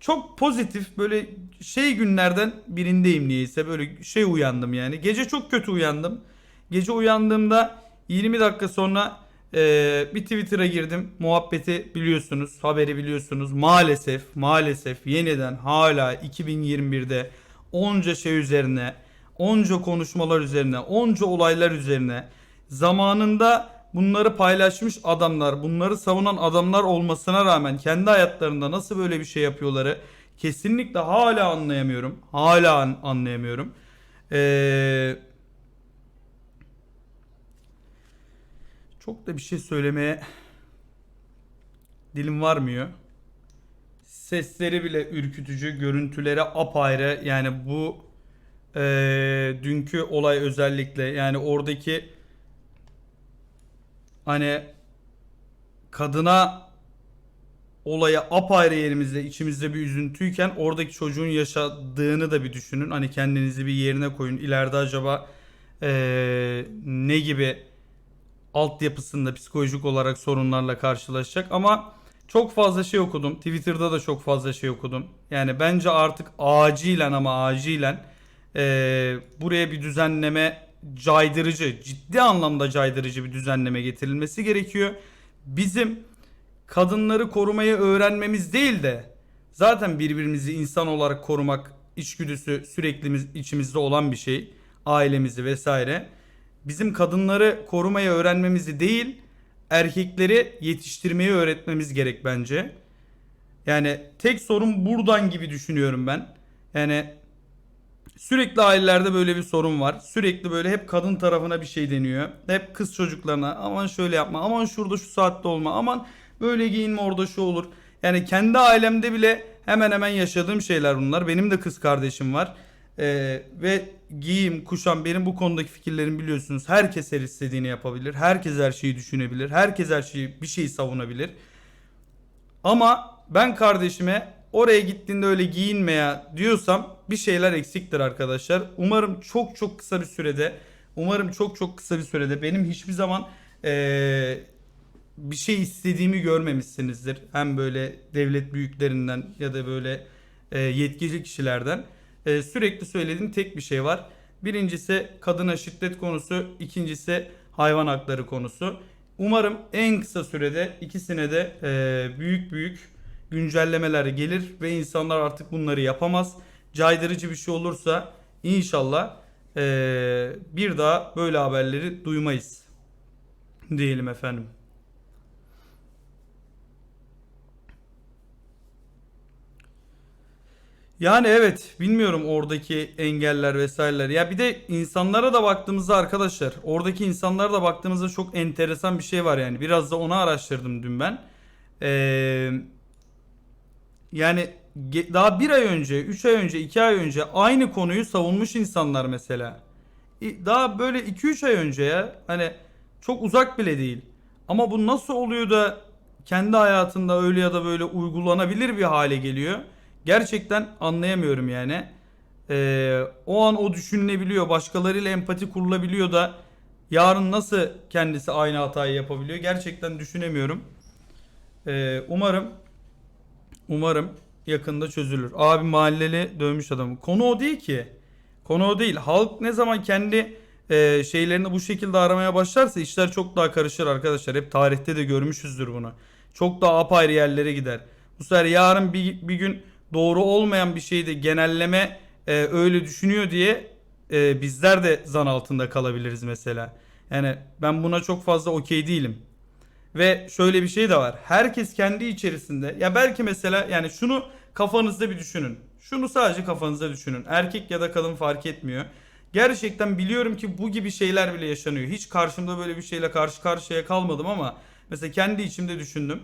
çok pozitif böyle şey günlerden birindeyim niyeyse böyle şey uyandım yani. Gece çok kötü uyandım. Gece uyandığımda 20 dakika sonra e, bir Twitter'a girdim. Muhabbeti biliyorsunuz, haberi biliyorsunuz. Maalesef, maalesef yeniden hala 2021'de onca şey üzerine, onca konuşmalar üzerine, onca olaylar üzerine zamanında bunları paylaşmış adamlar, bunları savunan adamlar olmasına rağmen kendi hayatlarında nasıl böyle bir şey yapıyorları kesinlikle hala anlayamıyorum. Hala an- anlayamıyorum. Ee, çok da bir şey söylemeye dilim varmıyor. Sesleri bile ürkütücü, görüntüleri apayrı. Yani bu ee, dünkü olay özellikle yani oradaki hani kadına olaya apayrı yerimizde içimizde bir üzüntüyken oradaki çocuğun yaşadığını da bir düşünün. Hani kendinizi bir yerine koyun. İleride acaba eee, ne gibi altyapısında psikolojik olarak sorunlarla karşılaşacak ama çok fazla şey okudum. Twitter'da da çok fazla şey okudum. Yani bence artık acilen ama acilen eee, buraya bir düzenleme caydırıcı, ciddi anlamda caydırıcı bir düzenleme getirilmesi gerekiyor. Bizim kadınları korumayı öğrenmemiz değil de zaten birbirimizi insan olarak korumak içgüdüsü sürekli içimizde olan bir şey. Ailemizi vesaire. Bizim kadınları korumayı öğrenmemizi değil, erkekleri yetiştirmeyi öğretmemiz gerek bence. Yani tek sorun buradan gibi düşünüyorum ben. Yani Sürekli ailelerde böyle bir sorun var. Sürekli böyle hep kadın tarafına bir şey deniyor. Hep kız çocuklarına aman şöyle yapma, aman şurada şu saatte olma, aman böyle giyinme orada şu olur. Yani kendi ailemde bile hemen hemen yaşadığım şeyler bunlar. Benim de kız kardeşim var. Ee, ve giyim, kuşam benim bu konudaki fikirlerim biliyorsunuz. Herkes her istediğini yapabilir. Herkes her şeyi düşünebilir. Herkes her şeyi bir şeyi savunabilir. Ama ben kardeşime oraya gittiğinde öyle giyinme ya diyorsam bir şeyler eksiktir arkadaşlar. Umarım çok çok kısa bir sürede umarım çok çok kısa bir sürede benim hiçbir zaman eee, bir şey istediğimi görmemişsinizdir. Hem böyle devlet büyüklerinden ya da böyle eee, yetkili kişilerden. Eee, sürekli söylediğim tek bir şey var. Birincisi kadına şiddet konusu, ikincisi hayvan hakları konusu. Umarım en kısa sürede ikisine de eee, büyük büyük güncellemeler gelir ve insanlar artık bunları yapamaz. Caydırıcı bir şey olursa inşallah eee, bir daha böyle haberleri duymayız diyelim efendim. Yani evet bilmiyorum oradaki engeller vesaireler. Ya bir de insanlara da baktığımızda arkadaşlar oradaki insanlara da baktığımızda çok enteresan bir şey var yani. Biraz da onu araştırdım dün ben. Eee yani daha bir ay önce, üç ay önce, iki ay önce aynı konuyu savunmuş insanlar mesela. Daha böyle iki üç ay önce ya hani çok uzak bile değil. Ama bu nasıl oluyor da kendi hayatında öyle ya da böyle uygulanabilir bir hale geliyor? Gerçekten anlayamıyorum yani. Ee, o an o düşünülebiliyor, başkalarıyla empati kurulabiliyor da yarın nasıl kendisi aynı hatayı yapabiliyor? Gerçekten düşünemiyorum. Ee, umarım Umarım yakında çözülür. Abi mahalleli dövmüş adamı. Konu o değil ki. Konu o değil. Halk ne zaman kendi e, şeylerini bu şekilde aramaya başlarsa işler çok daha karışır arkadaşlar. Hep tarihte de görmüşüzdür bunu. Çok daha apayrı yerlere gider. Bu sefer yarın bir, bir gün doğru olmayan bir şeyi de genelleme e, öyle düşünüyor diye e, bizler de zan altında kalabiliriz mesela. Yani ben buna çok fazla okey değilim. Ve şöyle bir şey de var. Herkes kendi içerisinde ya belki mesela yani şunu kafanızda bir düşünün. Şunu sadece kafanızda düşünün. Erkek ya da kadın fark etmiyor. Gerçekten biliyorum ki bu gibi şeyler bile yaşanıyor. Hiç karşımda böyle bir şeyle karşı karşıya kalmadım ama mesela kendi içimde düşündüm.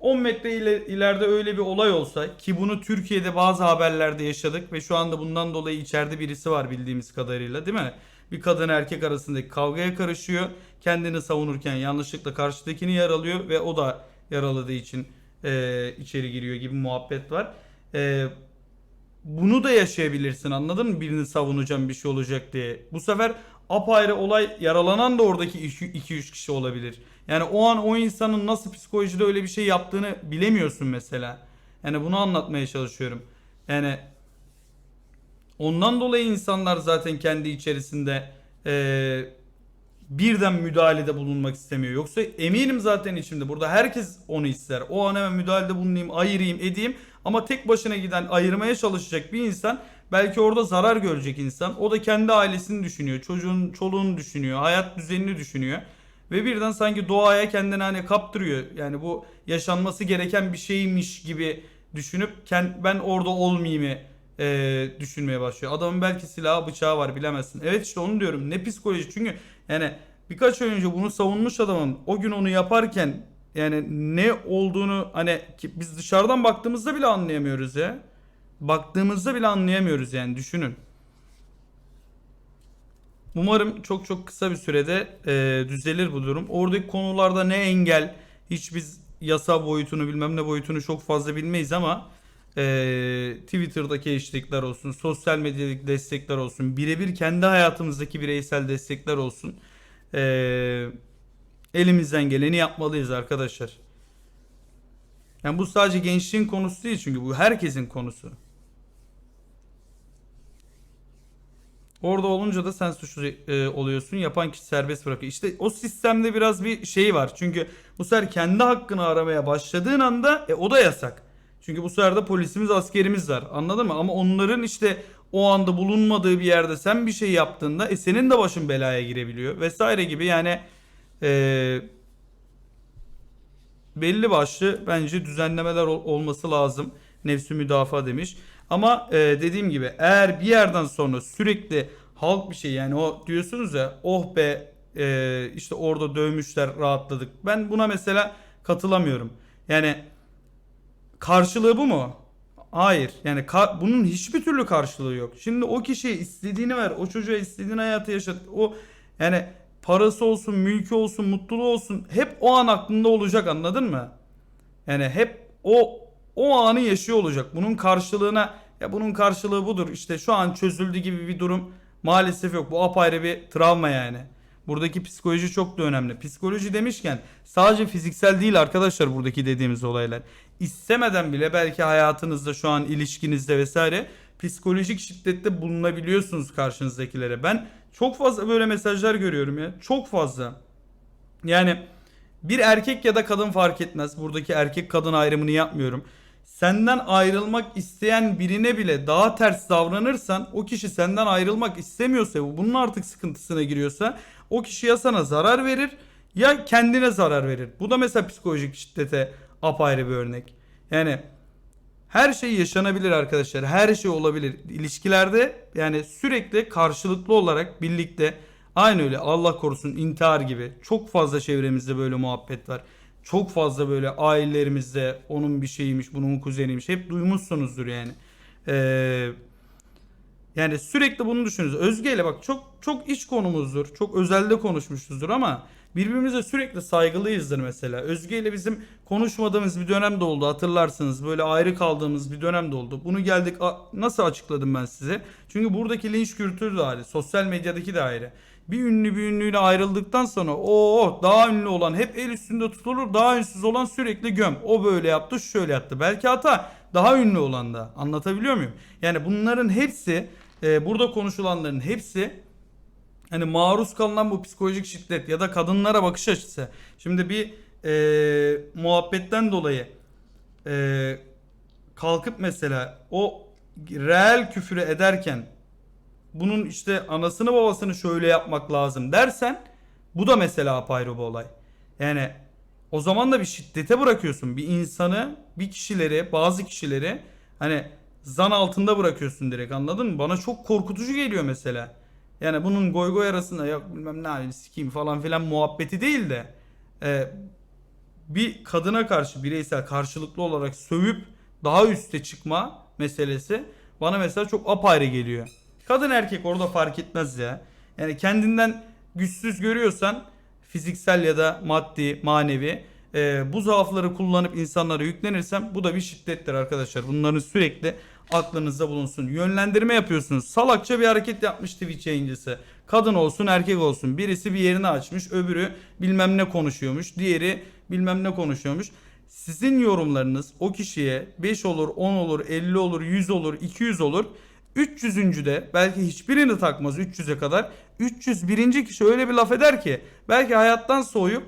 10 metre ile- ileride öyle bir olay olsa ki bunu Türkiye'de bazı haberlerde yaşadık ve şu anda bundan dolayı içeride birisi var bildiğimiz kadarıyla değil mi? Bir kadın erkek arasındaki kavgaya karışıyor. Kendini savunurken yanlışlıkla karşıdakini yaralıyor ve o da yaraladığı için e, içeri giriyor gibi muhabbet var. E, bunu da yaşayabilirsin anladın mı? Birini savunacağım bir şey olacak diye. Bu sefer apayrı olay yaralanan da oradaki 2-3 kişi olabilir. Yani o an o insanın nasıl psikolojide öyle bir şey yaptığını bilemiyorsun mesela. Yani bunu anlatmaya çalışıyorum. Yani ondan dolayı insanlar zaten kendi içerisinde eee, birden müdahalede bulunmak istemiyor. Yoksa eminim zaten içimde burada herkes onu ister. O an hemen müdahalede bulunayım, ayırayım, edeyim. Ama tek başına giden ayırmaya çalışacak bir insan belki orada zarar görecek insan. O da kendi ailesini düşünüyor, çocuğun, çoluğunu düşünüyor, hayat düzenini düşünüyor. Ve birden sanki doğaya kendini hani kaptırıyor. Yani bu yaşanması gereken bir şeymiş gibi düşünüp ben orada olmayayım e, düşünmeye başlıyor. Adamın belki silahı bıçağı var bilemezsin. Evet işte onu diyorum. Ne psikoloji çünkü yani birkaç ay önce bunu savunmuş adamın o gün onu yaparken yani ne olduğunu hani biz dışarıdan baktığımızda bile anlayamıyoruz ya. Baktığımızda bile anlayamıyoruz yani düşünün. Umarım çok çok kısa bir sürede e, düzelir bu durum. Oradaki konularda ne engel, hiç biz yasa boyutunu bilmem ne boyutunu çok fazla bilmeyiz ama e, Twitter'daki eşlikler olsun, sosyal medyadaki destekler olsun, birebir kendi hayatımızdaki bireysel destekler olsun. E, elimizden geleni yapmalıyız arkadaşlar. Yani bu sadece gençliğin konusu değil çünkü bu herkesin konusu. Orada olunca da sen suçlu e, oluyorsun. Yapan kişi serbest bırakıyor. İşte o sistemde biraz bir şey var. Çünkü bu sefer kendi hakkını aramaya başladığın anda e, o da yasak. Çünkü bu sefer de polisimiz askerimiz var. Anladın mı? Ama onların işte o anda bulunmadığı bir yerde sen bir şey yaptığında e, senin de başın belaya girebiliyor. Vesaire gibi yani e, belli başlı bence düzenlemeler ol- olması lazım. Nefsi müdafaa demiş. Ama e, dediğim gibi eğer bir yerden sonra sürekli halk bir şey yani o diyorsunuz ya oh be e, işte orada dövmüşler rahatladık. Ben buna mesela katılamıyorum. Yani karşılığı bu mu? Hayır. Yani ka- bunun hiçbir türlü karşılığı yok. Şimdi o kişiye istediğini ver. O çocuğa istediğin hayatı yaşat. O yani parası olsun, mülkü olsun, mutluluğu olsun hep o an aklında olacak anladın mı? Yani hep o o anı yaşıyor olacak. Bunun karşılığına ya bunun karşılığı budur. İşte şu an çözüldü gibi bir durum maalesef yok. Bu apayrı bir travma yani. Buradaki psikoloji çok da önemli. Psikoloji demişken sadece fiziksel değil arkadaşlar buradaki dediğimiz olaylar. İstemeden bile belki hayatınızda şu an ilişkinizde vesaire psikolojik şiddette bulunabiliyorsunuz karşınızdakilere. Ben çok fazla böyle mesajlar görüyorum ya. Çok fazla. Yani bir erkek ya da kadın fark etmez. Buradaki erkek kadın ayrımını yapmıyorum. Senden ayrılmak isteyen birine bile daha ters davranırsan o kişi senden ayrılmak istemiyorsa bunun artık sıkıntısına giriyorsa o kişi ya sana zarar verir ya kendine zarar verir. Bu da mesela psikolojik şiddete apayrı bir örnek. Yani her şey yaşanabilir arkadaşlar. Her şey olabilir. İlişkilerde yani sürekli karşılıklı olarak birlikte aynı öyle Allah korusun intihar gibi çok fazla çevremizde böyle muhabbet var. Çok fazla böyle ailelerimizde onun bir şeyiymiş, bunun kuzeniymiş. Hep duymuşsunuzdur yani. Ee, yani sürekli bunu düşünürüz. Özge ile bak çok çok iç konumuzdur. Çok özelde konuşmuşuzdur ama birbirimize sürekli saygılıyızdır mesela. Özge ile bizim konuşmadığımız bir dönem de oldu hatırlarsınız. Böyle ayrı kaldığımız bir dönem de oldu. Bunu geldik nasıl açıkladım ben size? Çünkü buradaki linç kültürü de ayrı. Sosyal medyadaki de ayrı. Bir ünlü bir ünlüyle ayrıldıktan sonra o daha ünlü olan hep el üstünde tutulur. Daha ünsüz olan sürekli göm. O böyle yaptı şöyle yaptı. Belki hata daha ünlü olan da. Anlatabiliyor muyum? Yani bunların hepsi e, burada konuşulanların hepsi hani maruz kalınan bu psikolojik şiddet ya da kadınlara bakış açısı. Şimdi bir e, muhabbetten dolayı e, kalkıp mesela o reel küfürü ederken bunun işte anasını babasını şöyle yapmak lazım dersen bu da mesela apayrı bir olay. Yani o zaman da bir şiddete bırakıyorsun. Bir insanı, bir kişileri, bazı kişileri hani zan altında bırakıyorsun direkt anladın mı? Bana çok korkutucu geliyor mesela. Yani bunun goy goy arasında yok bilmem ne halini sikeyim falan filan muhabbeti değil de e, bir kadına karşı bireysel karşılıklı olarak sövüp daha üste çıkma meselesi bana mesela çok apayrı geliyor. Kadın erkek orada fark etmez ya. Yani kendinden güçsüz görüyorsan fiziksel ya da maddi, manevi e, bu zaafları kullanıp insanlara yüklenirsem bu da bir şiddettir arkadaşlar. Bunların sürekli aklınızda bulunsun. Yönlendirme yapıyorsunuz. Salakça bir hareket yapmış Twitch yayıncısı. Kadın olsun erkek olsun. Birisi bir yerini açmış. Öbürü bilmem ne konuşuyormuş. Diğeri bilmem ne konuşuyormuş. sizin yorumlarınız o kişiye 5 olur, 10 olur, 50 olur, 100 olur, 200 olur. 300. de belki hiçbirini takmaz 300'e kadar. 301. kişi öyle bir laf eder ki belki hayattan soğuyup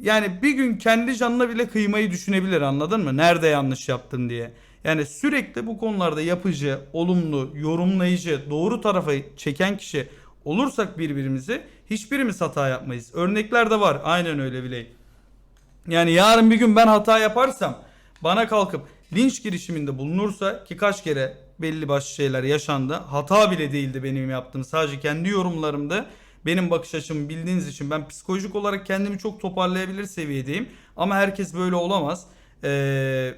yani bir gün kendi canına bile kıymayı düşünebilir anladın mı? Nerede yanlış yaptın diye. Yani sürekli bu konularda yapıcı, olumlu, yorumlayıcı, doğru tarafa çeken kişi olursak birbirimizi hiçbirimiz hata yapmayız. Örnekler de var. Aynen öyle bileyim. Yani yarın bir gün ben hata yaparsam bana kalkıp linç girişiminde bulunursa ki kaç kere belli başlı şeyler yaşandı. Hata bile değildi benim yaptığım. Sadece kendi yorumlarımda benim bakış açımı bildiğiniz için ben psikolojik olarak kendimi çok toparlayabilir seviyedeyim. Ama herkes böyle olamaz. Ee,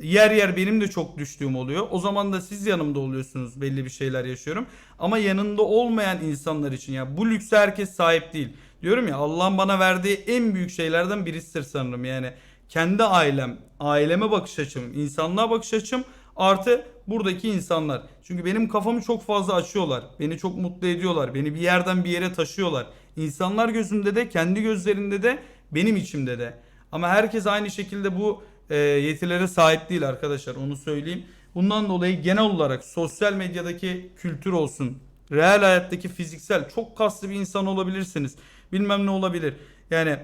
yer yer benim de çok düştüğüm oluyor. O zaman da siz yanımda oluyorsunuz belli bir şeyler yaşıyorum. Ama yanında olmayan insanlar için ya bu lükse herkes sahip değil. Diyorum ya Allah'ın bana verdiği en büyük şeylerden birisidir sanırım yani. Kendi ailem, aileme bakış açım, insanlığa bakış açım artı buradaki insanlar. Çünkü benim kafamı çok fazla açıyorlar. Beni çok mutlu ediyorlar. Beni bir yerden bir yere taşıyorlar. İnsanlar gözümde de, kendi gözlerinde de, benim içimde de. Ama herkes aynı şekilde bu e, yetilere sahip değil arkadaşlar. Onu söyleyeyim. Bundan dolayı genel olarak sosyal medyadaki kültür olsun, real hayattaki fiziksel çok kaslı bir insan olabilirsiniz. Bilmem ne olabilir. Yani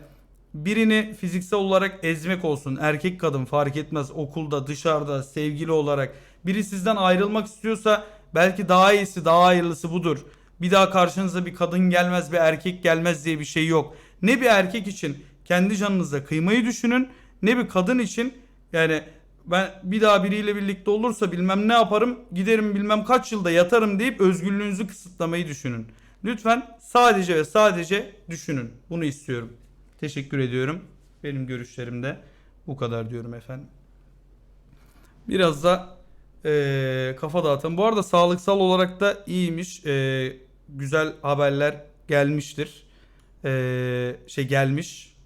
birini fiziksel olarak ezmek olsun. Erkek kadın fark etmez. Okulda, dışarıda, sevgili olarak. Biri sizden ayrılmak istiyorsa belki daha iyisi, daha hayırlısı budur. Bir daha karşınıza bir kadın gelmez, bir erkek gelmez diye bir şey yok. Ne bir erkek için kendi canınıza kıymayı düşünün, ne bir kadın için yani ben bir daha biriyle birlikte olursa bilmem ne yaparım, giderim bilmem kaç yılda yatarım deyip özgürlüğünüzü kısıtlamayı düşünün. Lütfen sadece ve sadece düşünün. Bunu istiyorum. Teşekkür ediyorum. Benim görüşlerim de bu kadar diyorum efendim. Biraz da eee, kafa dağıtalım. Bu arada sağlıksal olarak da iyiymiş. Eee, güzel haberler gelmiştir. Eee, şey gelmiş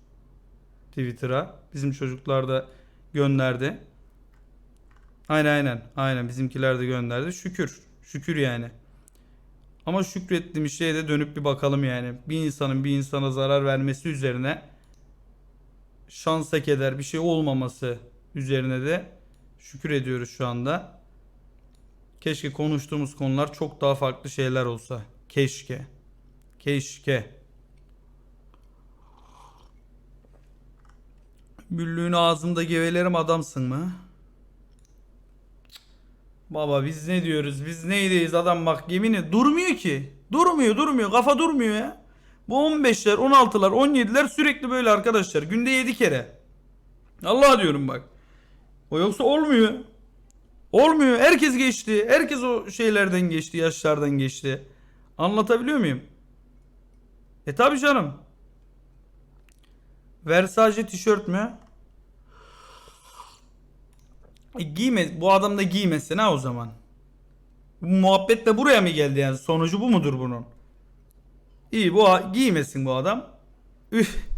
Twitter'a. Bizim çocuklar da gönderdi. Aynen aynen. Aynen bizimkiler de gönderdi. Şükür. Şükür yani. Ama şükrettiğim şeye de dönüp bir bakalım yani. Bir insanın bir insana zarar vermesi üzerine şansa keder bir şey olmaması üzerine de şükür ediyoruz şu anda. Keşke konuştuğumuz konular çok daha farklı şeyler olsa. Keşke. Keşke. Büllüğün ağzımda gevelerim adamsın mı? Baba biz ne diyoruz? Biz neydeyiz adam bak yemini durmuyor ki. Durmuyor durmuyor kafa durmuyor ya. Bu 15'ler 16'lar 17'ler sürekli böyle arkadaşlar. Günde 7 kere. Allah diyorum bak. O yoksa olmuyor. Olmuyor. Herkes geçti. Herkes o şeylerden geçti. Yaşlardan geçti. Anlatabiliyor muyum? E tabi canım. Versace tişört mü? E giyme, bu adam da giymesin ha o zaman. Bu muhabbet de buraya mı geldi yani? Sonucu bu mudur bunun? İyi bu giymesin bu adam. Üf.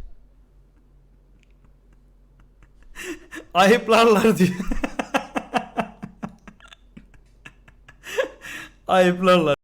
Ayıplarlar diyor. Ayıplarlar.